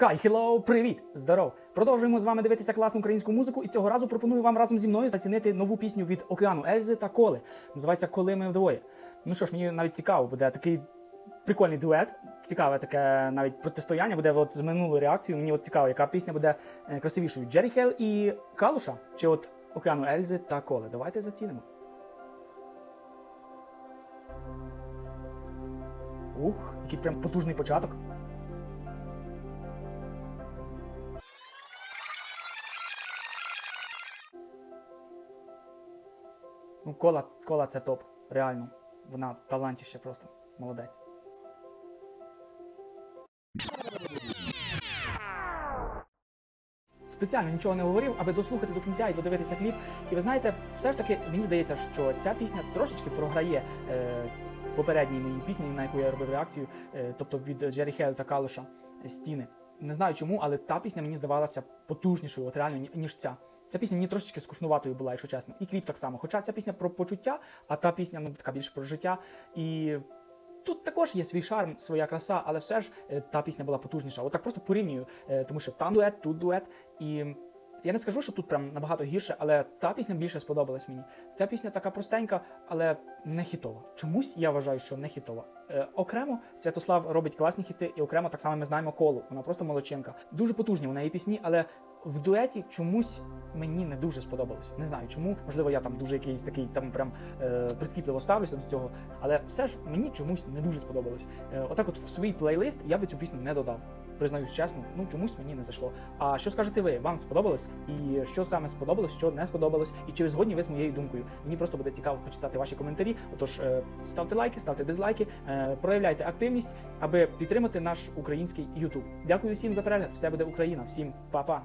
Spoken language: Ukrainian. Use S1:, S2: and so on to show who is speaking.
S1: Хай, хеллоу, привіт! Здоров! Продовжуємо з вами дивитися класну українську музику, і цього разу пропоную вам разом зі мною зацінити нову пісню від океану Ельзи та Коли. Називається Коли ми вдвоє. Ну що ж, мені навіть цікаво буде такий прикольний дует. Цікаве таке навіть протистояння буде от з минулою реакцією. Мені от цікаво, яка пісня буде е, красивішою: Джері Хелл і Калуша, чи от океану Ельзи та Коли. Давайте зацінимо. Ух, який прям потужний початок. Ну, кола, кола це топ. Реально. Вона талантіще просто. Молодець. Спеціально нічого не говорив, аби дослухати до кінця і додивитися кліп. І ви знаєте, все ж таки мені здається, що ця пісня трошечки програє е, попередній моїй пісні, на яку я робив реакцію, е, тобто від Джері Хейл та Калуша стіни. Не знаю чому, але та пісня мені здавалася потужнішою, от реально, ніж ця. Ця пісня мені трошечки скучнуватою була, якщо чесно. І кліп так само. Хоча ця пісня про почуття, а та пісня ну така більше про життя. І тут також є свій шарм, своя краса, але все ж е, та пісня була потужніша. Отак просто порівнюю, е, тому що там дует, тут дует. І я не скажу, що тут прям набагато гірше, але та пісня більше сподобалась мені. Ця пісня така простенька, але не хітова. Чомусь я вважаю, що не хітова. Е, окремо Святослав робить класні хіти, і окремо так само ми знаємо колу. Вона просто молодчинка. Дуже потужні у неї пісні, але в дуеті чомусь мені не дуже сподобалось. Не знаю чому. Можливо, я там дуже якийсь такий там прям е, прискіпливо ставлюся до цього. Але все ж мені чомусь не дуже сподобалось. Е, отак, от в свій плейлист я би цю пісню не додав. Признаюсь чесно, ну чомусь мені не зайшло. А що скажете ви? Вам сподобалось? І що саме сподобалось, що не сподобалось? І чи ви згодні ви з моєю думкою? Мені просто буде цікаво почитати ваші коментарі. Отож, е, ставте лайки, ставте дизлайки, е, проявляйте активність, аби підтримати наш український YouTube. Дякую всім за перегляд. Все буде Україна. Всім па-па!